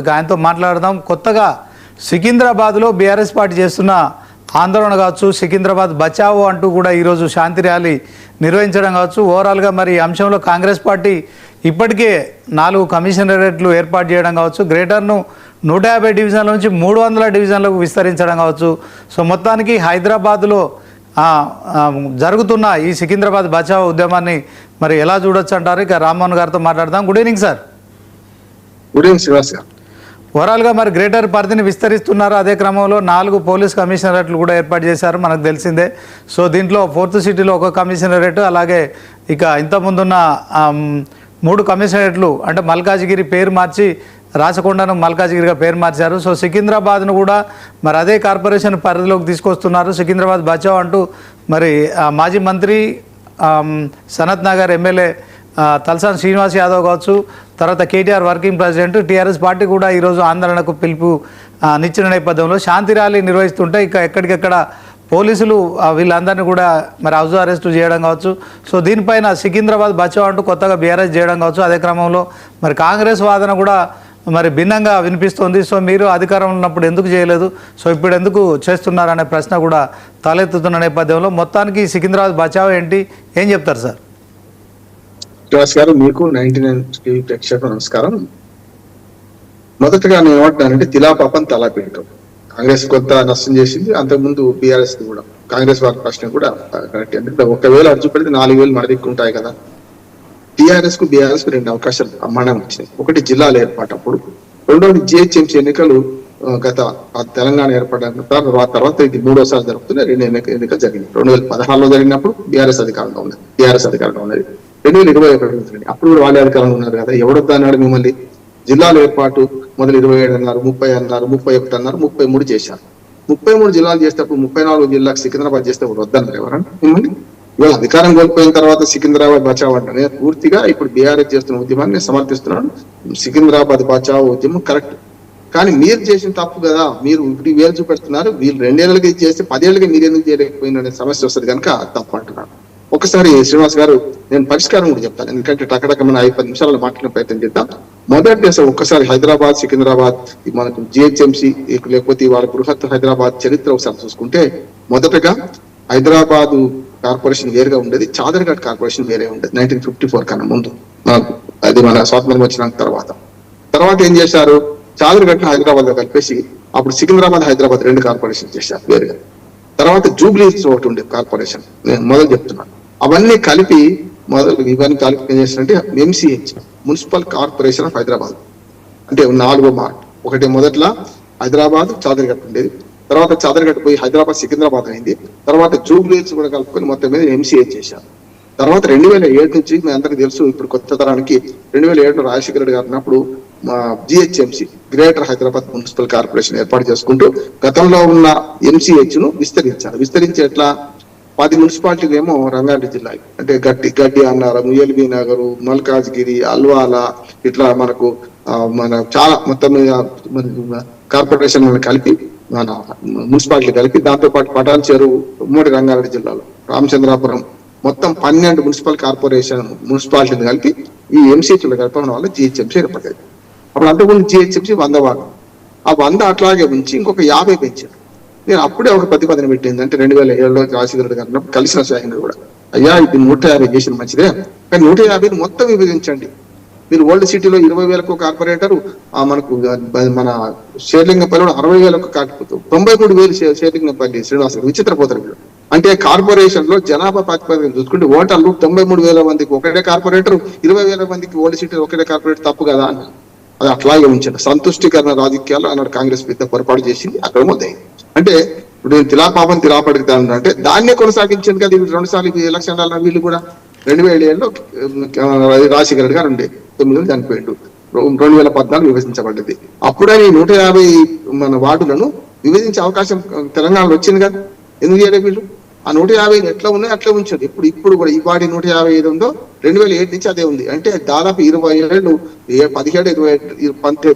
ఇక ఆయనతో మాట్లాడదాం. కొత్తగా సికింద్రాబాద్లో బీఆర్ఎస్ పార్టీ చేస్తున్న ఆందోళన కావచ్చు సికింద్రాబాద్ బచావో అంటూ కూడా ఈరోజు శాంతి ర్యాలీ నిర్వహించడం కావచ్చు. ఓవరాల్గా మరి ఈ అంశంలో కాంగ్రెస్ పార్టీ ఇప్పటికే నాలుగు కమిషనరేట్లు ఏర్పాటు చేయడం కావచ్చు. గ్రేటర్ను నూట యాభై డివిజన్ల నుంచి మూడు వందల డివిజన్లకు విస్తరించడం కావచ్చు. సో మొత్తానికి హైదరాబాద్లో జరుగుతున్న ఈ సికింద్రాబాద్ బచావో ఉద్యమాన్ని మరి ఎలా చూడొచ్చు అంటారు? ఇక రామ్మోహన్ గారితో మాట్లాడదాం. Good evening sir. Good evening Srivas garu. ఓవరాల్గా మరి గ్రేటర్ పరిధిని విస్తరిస్తున్నారు. అదే క్రమంలో నాలుగు పోలీస్ కమిషనరేట్లు కూడా ఏర్పాటు చేశారు. మనకు తెలిసిందే. సో దీంట్లో ఫోర్త్ సిటీలో ఒక కమిషనరేట్ అలాగే ఇక ఇంతకుముందున్న మూడు కమిషనరేట్లు అంటే మల్కాజిగిరి పేరు మార్చి రాచకొండను మల్కాజిగిరిగా పేరు మార్చారు. సో సికింద్రాబాద్ను కూడా మరి అదే కార్పొరేషన్ పరిధిలోకి తీసుకొస్తున్నారు. సికింద్రాబాద్ బచావ్ అంటూ మరి మాజీ మంత్రి సనత్ నగర్ ఎమ్మెల్యే తలసాని శ్రీనివాస్ యాదవ్ కావచ్చు తర్వాత KTR working president TRS party కూడా ఈరోజు ఆందోళనకు పిలుపు నిచ్చిన నేపథ్యంలో శాంతి ర్యాలీ నిర్వహిస్తుంటే ఇక ఎక్కడికెక్కడ పోలీసులు వీళ్ళందరినీ కూడా మరి హౌస్ అరెస్ట్ చేయడం కావచ్చు. సో దీనిపైన సికింద్రాబాద్ బచావ్ అంటూ కొత్తగా బీఆర్ఎస్ చేయడం కావచ్చు. అదే క్రమంలో మరి కాంగ్రెస్ వాదన కూడా మరి భిన్నంగా వినిపిస్తోంది. సో మీరు అధికారం ఉన్నప్పుడు ఎందుకు చేయలేదు? సో ఇప్పుడు ఎందుకు చేస్తున్నారనే ప్రశ్న కూడా తలెత్తుతున్న నేపథ్యంలో మొత్తానికి సికింద్రాబాద్ బచావ్ ఏంటి? ఏం చెప్తారు సార్? శ్రీనివాస్ గారు మీకు నైన్టీ నైన్ ప్రేక్షకులకు నమస్కారం. మొదటగా నేను ఏమంటున్నానంటే తిలా పాపం తలా పీయటం కాంగ్రెస్ కొంత నష్టం చేసింది. అంతకుముందు బీఆర్ఎస్ కూడా కాంగ్రెస్ వారి ప్రశ్న కూడా కరెక్ట్. అంటే ఒకవేళ అర్జు పెడితే నాలుగు వేలు మన ఉంటాయి కదా. టీఆర్ఎస్కు బీఆర్ఎస్కు రెండు అవకాశాలు అమ్మడం వచ్చినాయి. ఒకటి జిల్లాలు ఏర్పాటు అప్పుడు రెండవది జిహెచ్ఎంసీ ఎన్నికలు గత ఆ తెలంగాణ ఏర్పడిన తర్వాత తర్వాత ఇది మూడోసారి జరుగుతున్నాయి. రెండు ఎన్నిక ఎన్నికలు జరిగింది రెండు వేల పదహారులో జరిగినప్పుడు బీఆర్ఎస్ అధికారంలో ఉన్నది. బీఆర్ఎస్ అధికారంలో ఉన్నది. రెండు వేల ఇరవై ఒకటి నుంచి అప్పుడు కూడా వాళ్ళే అధికారంలో ఉన్నారు కదా. ఎవడొద్దా అన్నాడు మిమ్మల్ని? జిల్లాల ఏర్పాటు మొదలు ఇరవై ఏడు అన్నారు ముప్పై అన్నారు ముప్పై ఒకటి అన్నారు ముప్పై మూడు చేశారు. ముప్పై మూడు జిల్లాలు చేసేటప్పుడు ముప్పై నాలుగు జిల్లాకు సికింద్రాబాద్ చేస్తే ఇప్పుడు వద్దన్నారు ఎవరన్నా? మిమ్మల్ని? ఇవాళ అధికారం కోల్పోయిన తర్వాత సికింద్రాబాద్ బచావ్ అంటే నేను పూర్తిగా ఇప్పుడు బీఆర్ఎస్ చేస్తున్న ఉద్యమాన్ని నేను సమర్థిస్తున్నాను సికింద్రాబాద్ బచావ్ ఉద్యమం కరెక్ట్. కానీ మీరు చేసిన తప్పు కదా. మీరు ఇప్పుడు వేలు చూపెడుతున్నారు. వీళ్ళు రెండేళ్ళకి చేస్తే పదేళ్ళకి మీరు ఎందుకు చేయలేకపోయిన అనే సమస్య వస్తుంది కనుక తప్పు అంటున్నాను ఒకసారి శ్రీనివాస్ గారు నేను పరిష్కారం కూడా చెప్తాను. ఎందుకంటే టకటకమైన ఐదు పది నిమిషాలు మాట్లాడిన ప్రయత్నం చేద్దాం. మొదటి దశ ఒక్కసారి హైదరాబాద్ సికింద్రాబాద్ మనకు జిహెచ్ఎంసీ లేకపోతే వాళ్ళ బృహత్ హైదరాబాద్ చరిత్ర ఒకసారి చూసుకుంటే మొదటగా హైదరాబాద్ కార్పొరేషన్ వేరుగా ఉండేది. చాదర్ఘాట్ కార్పొరేషన్ వేరే ఉండేది. నైన్టీన్ ఫిఫ్టీ ఫోర్ కన్నా ముందు. మనకు అది మన స్వాతంత్రం వచ్చిన తర్వాత. తర్వాత ఏం చేశారు? చాదర్ఘట్ హైదరాబాద్లో కలిపేసి అప్పుడు సికింద్రాబాద్ హైదరాబాద్ రెండు కార్పొరేషన్ చేశారు వేరుగా. తర్వాత జూబ్లీ ఒకటి ఉండే కార్పొరేషన్. నేను మొదలు చెప్తున్నాను. అవన్నీ కలిపి మొదలు ఇవన్నీ కలిపి ఏం MCH municipal corporation of Hyderabad అంటే నాలుగో మార్ట్. ఒకటి మొదట్లో హైదరాబాద్ చాదర్ఘట్ ఉండేది. తర్వాత చాదర్ఘట్ పోయి హైదరాబాద్ సికింద్రాబాద్ అయింది. తర్వాత జూబ్లీస్ కూడా కలుపుకొని మొత్తం మీద ఎంసీహెచ్ చేశారు తర్వాత రెండు వేల ఏడు నుంచి మీ అందరికి తెలుసు ఇప్పుడు కొత్త తరానికి రెండు వేల ఏడులో రాజశేఖర రెడ్డి గారు ఉన్నప్పుడు మా GHMC greater Hyderabad municipal corporation ఏర్పాటు చేసుకుంటూ గతంలో ఉన్న ఎంసీహెచ్ను విస్తరించారు. విస్తరించి ఎట్లా? పది మున్సిపాలిటీలు ఏమో రంగారెడ్డి జిల్లా. అంటే గడ్డి గడ్డి అన్నారం ఎల్బీ నగరు మల్కాజ్గిరి అల్వాల ఇట్లా మనకు మన చాలా మొత్తం కార్పొరేషన్ కలిపి మన మున్సిపాలిటీ కలిపి దాంతోపాటు పటాన్ చెరువు ఉమ్మడి రంగారెడ్డి జిల్లాలో రామచంద్రాపురం మొత్తం పన్నెండు మున్సిపల్ కార్పొరేషన్ మున్సిపాలిటీని కలిపి ఈ ఎంసీహెచ్లు కలపడం వల్ల జిహెచ్ఎంసీ ఏర్పడేది అప్పుడు అంతకుముందు జిహెచ్ఎంసీ వంద వాడు ఆ వంద అట్లాగే ఉంచి ఇంకొక యాభై పెంచారు. నేను అప్పుడే ఒక ప్రతిపాదన పెట్టింది. అంటే రెండు వేల ఏడులో రాజశేఖర రెడ్డి గారు కలిసిన స్వయంగా కూడా. అయ్యా ఇది నూట యాభై చేసిన మంచిదే. కానీ నూట యాభైని మొత్తం విభజించండి. మీరు ఓల్డ్ సిటీలో ఇరవై వేలకు కార్పొరేటర్ మనకు మన షేర్లింగపల్లిలో అరవై వేలకు కాకపోతే తొంభై మూడు వేలు షేర్లింగపల్లి శ్రీనివాస విచిత్రపోతారు వీళ్ళు. అంటే కార్పొరేషన్లో జనాభా ప్రాతిపదికన చూసుకుంటే ఓటర్లు తొంభై మూడు వేల మందికి ఒకటే కార్పొరేటర్ ఇరవై వేల మందికి ఓల్డ్ సిటీలో ఒకటే కార్పొరేటర్ తప్పు కదా అని అది అట్లాగే ఉంచారు సంతుష్టికరణ రాజకీయాలు అన్నాడు కాంగ్రెస్ పెద్ద పొరపాటు చేసింది అక్కడ మొదలైంది. అంటే ఇప్పుడు నేను తిలాపాపం పాపం అంటే దాన్నే కొనసాగించాను కదా వీళ్ళు రెండు సార్లు ఎలక్షన్ వీళ్ళు కూడా. రెండు వేల ఏళ్ళలో రాజశేఖర రెడ్డి గారు ఉండే తొమ్మిది చనిపోయిండు. రెండు వేల పద్నాలుగు విభజించబడ్డది. అప్పుడే ఈ నూట యాభై మన వార్డులను విభజించే అవకాశం తెలంగాణలో వచ్చింది కదా. ఎందుకు చేయలేదు వీళ్ళు? ఆ నూట యాభై ఎట్లా ఉన్నాయో అట్లా ఉంచారు. ఇప్పుడు ఇప్పుడు కూడా ఈ వాడి నూట యాభై ఐదు ఉందో రెండు వేల ఏడు నుంచి అదే ఉంది. అంటే దాదాపు ఇరవై ఏళ్ళు పదిహేడు ఇరవై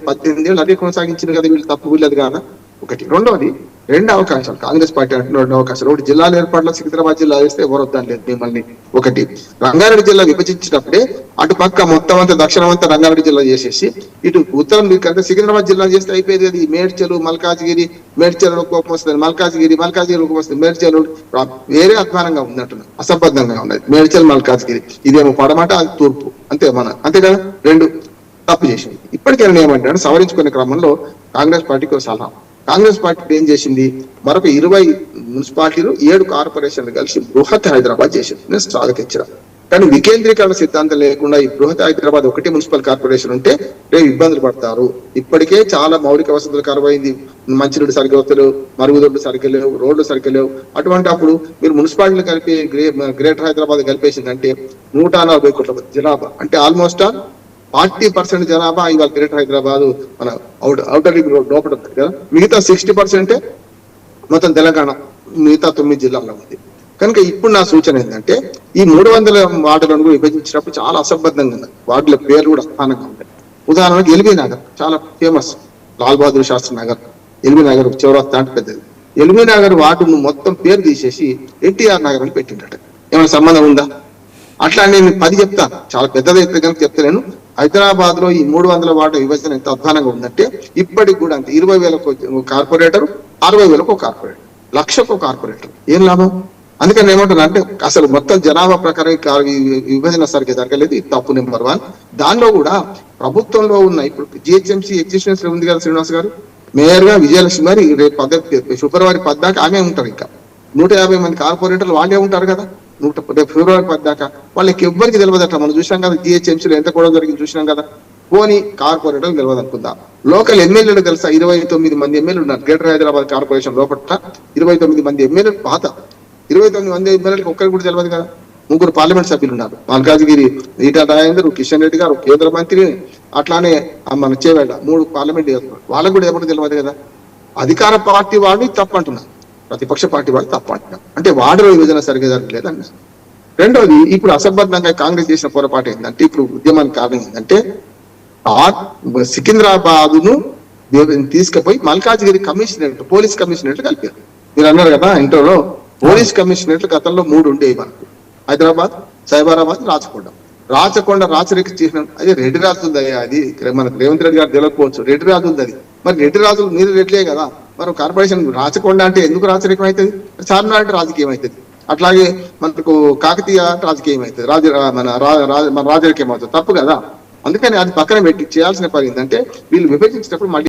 పద్దెనిమిది ఏళ్ళు అదే కొనసాగించింది కదా వీళ్ళు తప్పు వీళ్ళది కాదా? ఒకటి. రెండవది రెండు అవకాశాలు. కాంగ్రెస్ పార్టీ అంటున్న రెండు అవకాశాలు. ఒకటి జిల్లాల ఏర్పాట్లో సికింద్రాబాద్ జిల్లా వేస్తే ఎవరు లేదు మిమ్మల్ని. ఒకటి రంగారెడ్డి జిల్లా విభజించినప్పుడే అటు పక్క మొత్తం అంతా దక్షిణం అంతా రంగారెడ్డి జిల్లా చేసేసి ఇటు ఉత్తరం కంటే సికింద్రాబాద్ జిల్లా చేస్తే అయిపోయేది అది. మేడ్చలు మల్కాజ్గిరి మేడ్చలు కోపం వస్తుంది. మల్కాజ్గిరి మల్కాజ్గిరి రూపం వస్తుంది. మేడ్చలు వేరే అధ్వానంగా ఉన్నట్టు అసంబద్ధంగా ఉన్నది. మేడ్చల్ మల్కాజ్గిరి. ఇదేమో పడమాట అది తూర్పు. అంతే మన అంతే కదా? రెండు తప్పు చేసింది. ఇప్పటికైనా ఏమంటాడు? సవరించుకునే క్రమంలో కాంగ్రెస్ పార్టీకి ఒక సలహా. కాంగ్రెస్ పార్టీ ఏం చేసింది? మరొక ఇరవై మున్సిపాలిటీలు ఏడు కార్పొరేషన్లు కలిసి బృహత్ హైదరాబాద్ చేసింది. నేను స్వాగతించిన. కానీ వికేంద్రీకరణ సిద్ధాంతం లేకుండా ఈ బృహత్ హైదరాబాద్ ఒకటి మున్సిపల్ కార్పొరేషన్ ఉంటే రేపు ఇబ్బందులు పడతారు. ఇప్పటికే చాలా మౌలిక వసతులు కరువైంది. మంచినీళ్ళు సరిగ్గా వస్తలేవు మరుగుదొడ్లు సరిగ్గా లేవు రోడ్లు సరిగ్గా లేవు. అటువంటి అప్పుడు మీరు మున్సిపాలిటీలు కలిపి గ్రే- గ్రేటర్ హైదరాబాద్ కలిపేసిందంటే నూట నలభై కోట్ల జనాభా. అంటే ఆల్మోస్ట్ ఆల్ ఫార్టీ పర్సెంట్ జనాభా ఇవాళ గ్రేటర్ హైదరాబాద్ మన అవుట్ అవుటర్ రింగ్ రోడ్ లోపల ఉంది కదా. మిగతా సిక్స్టీ పర్సెంటే మొత్తం తెలంగాణ మిగతా తొమ్మిది జిల్లాల్లో ఉంది. కనుక ఇప్పుడు నా సూచన ఏంటంటే ఈ మూడు వందల వార్డులను విభజించినప్పుడు చాలా అసంబద్ధంగా ఉంది. వార్డుల పేర్లు కూడా స్థానంగా ఉంటాయి ఉదాహరణకు ఎల్బీ నగర్ చాలా ఫేమస్. లాల్ బహదూర్ శాస్త్రి నగర్ ఎల్బీ నగర్ చౌరస్తా అంటే పెద్దది. ఎల్బీ నగర్ వార్డును మొత్తం పేరు తీసేసి ఎన్టీఆర్ నగర్ అని పెట్టిండట. ఏమైనా సంబంధం ఉందా? అట్లా నేను పది చెప్తాను. చాలా పెద్దది అయితే కనుక చెప్తలేను. హైదరాబాద్లో ఈ మూడు వందల వార్డు విభజన ఎంత అధ్వానంగా ఉందంటే ఇప్పటికి కూడా అంత. ఇరవై వేలకు కార్పొరేటర్ అరవై వేలకు కార్పొరేటర్ లక్షకు కార్పొరేటర్. ఏం లాభం? అందుకని ఏమంటున్నా అంటే అసలు మొత్తం జనాభా ప్రకారం విభజన సరిగ్గా జరగలేదు. తప్పు నెంబర్ వన్. దానిలో కూడా ప్రభుత్వంలో ఉన్న ఇప్పుడు జిహెచ్ఎంసీ ఎగ్జిస్టెన్స్ ఉంది కదా శ్రీనివాస్ గారు? మేయర్గా విజయలక్ష్మి గారు రేపు పద్ధతి ఫిబ్రవరి పద్దాకా ఆమె ఉంటారు ఇంకా. నూట యాభై మంది కార్పొరేటర్లు వాళ్ళే ఉంటారు కదా. నూట రేపు ఫిబ్రవరి పద్దాకా వాళ్ళకి ఎవ్వరికి తెలియదట మనం చూసాం కదా జిహెచ్ఎంసీలో ఎంత కూడా జరిగింది చూసినాం కదా. పోనీ కార్పొరేటర్ తెలియదు అనుకుందాం లోకల్ ఎమ్మెల్యేలు తెలుసా? ఇరవై తొమ్మిది మంది ఎమ్మెల్యేలు ఉన్నారు. గ్రేటర్ హైదరాబాద్ కార్పొరేషన్ లోపల ఇరవై తొమ్మిది మంది ఎమ్మెల్యేలు పాత. ఇరవై తొమ్మిది మంది ఎమ్మెల్యేలకు ఒక్కరికి కూడా తెలియదు కదా. ముగ్గురు పార్లమెంట్ సభ్యులు ఉన్నారు. మల్కాజ్గిరి ఈటా రాజేందర్ కిషన్ రెడ్డి గారు కేంద్ర మంత్రి అట్లానే మన చేవేళ్ళ మూడు పార్లమెంట్ వాళ్ళకు కూడా ఎవరు తెలియదు కదా. అధికార పార్టీ వాళ్ళు తప్పంటున్నారు. ప్రతిపక్ష పార్టీ వాళ్ళు తప్పు అంటున్నారు. అంటే వార్డుల విభజన సరిగ్గా జరగలేదు రెండవది ఇప్పుడు అసంబద్ధంగా కాంగ్రెస్ చేసిన పొరపాటు ఏంటంటే ఇప్పుడు ఉద్యమానికి కారణం ఏంటంటే ఆ సికింద్రాబాద్ను తీసుకుపోయి మల్కాజ్గిరి కమిషనరేట్ పోలీస్ కమిషనరేట్ కలిపారు. మీరు అన్నారు కదా ఇంటర్లో పోలీస్ కమిషనరేట్లు గతంలో మూడు ఉండేవి మనకు. హైదరాబాద్ సైబరాబాద్ రాచకొండ. రాచకొండ రాచరిక చిహ్నం అది రెడ్డి రాజుంది అయ్యా అది. మనకు రేవంత్ రెడ్డి గారు తెలియకపోవచ్చు రెడ్డి రాజు ఉంది అది. మరి రెడ్డి రాజులు మీరు రెడ్లే కదా. మరి కార్పొరేషన్ రాచకొండ అంటే ఎందుకు రాచరికం అవుతుంది చార్మినార్ అంటే రాజకీయం అవుతుంది అట్లాగే మనకు కాకతీయ రాజకీయం అవుతుంది రాజ మన మన రాజరికం అవుతుంది. తప్పు కదా? అందుకని అది పక్కన పెట్టి చేయాల్సిన పని ఏంటంటే వీళ్ళు విభజించినప్పుడు మళ్ళీ